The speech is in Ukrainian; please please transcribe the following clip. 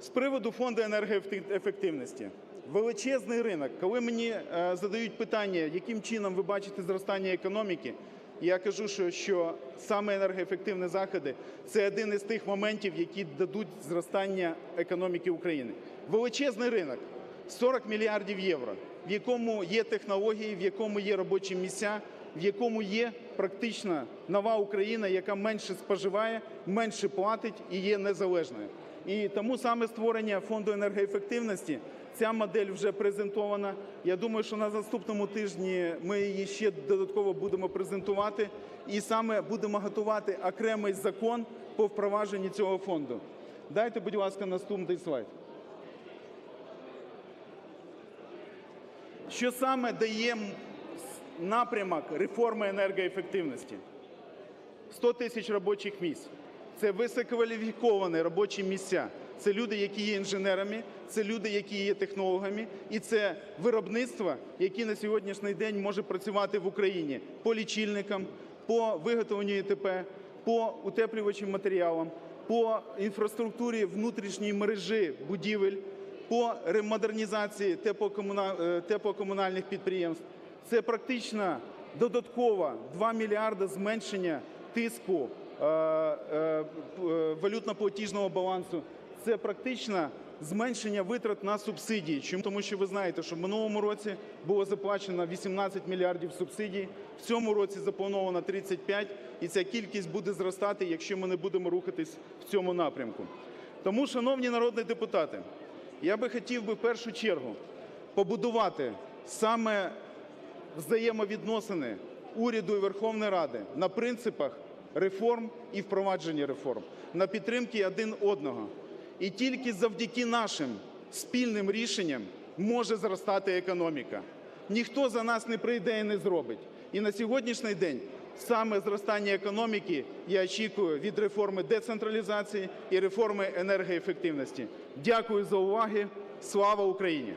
З приводу фонду енергоефективності. Величезний ринок. Коли мені е, задають питання, яким чином ви бачите зростання економіки, я кажу, що, що саме енергоефективні заходи це один із тих моментів, які дадуть зростання економіки України. Величезний ринок 40 мільярдів євро, в якому є технології, в якому є робочі місця, в якому є практично нова Україна, яка менше споживає, менше платить і є незалежною. І тому саме створення фонду енергоефективності ця модель вже презентована. Я думаю, що на наступному тижні ми її ще додатково будемо презентувати, і саме будемо готувати окремий закон по впровадженню цього фонду. Дайте, будь ласка, наступний слайд. Що саме дає напрямок реформи енергоефективності? 100 тисяч робочих місць. Це висококваліфіковані робочі місця. Це люди, які є інженерами, це люди, які є технологами, і це виробництво, яке на сьогоднішній день може працювати в Україні по лічильникам, по виготовленню ІТП, по утеплювачим матеріалам, по інфраструктурі внутрішньої мережі будівель, по ремодернізації е, теплокомунальних підприємств. Це практично додатково 2 мільярди зменшення тиску валютно-платіжного балансу. Це практично зменшення витрат на субсидії. Чому? Тому що ви знаєте, що в минулому році було заплачено 18 мільярдів субсидій, в цьому році заплановано 35, і ця кількість буде зростати, якщо ми не будемо рухатись в цьому напрямку. Тому, шановні народні депутати, я би хотів би в першу чергу побудувати саме взаємовідносини уряду і Верховної Ради на принципах реформ і впровадження реформ, на підтримки один одного. І тільки завдяки нашим спільним рішенням може зростати економіка. Ніхто за нас не прийде і не зробить. І на сьогоднішній день саме зростання економіки я очікую від реформи децентралізації і реформи енергоефективності. Дякую за увагу. Слава Україні!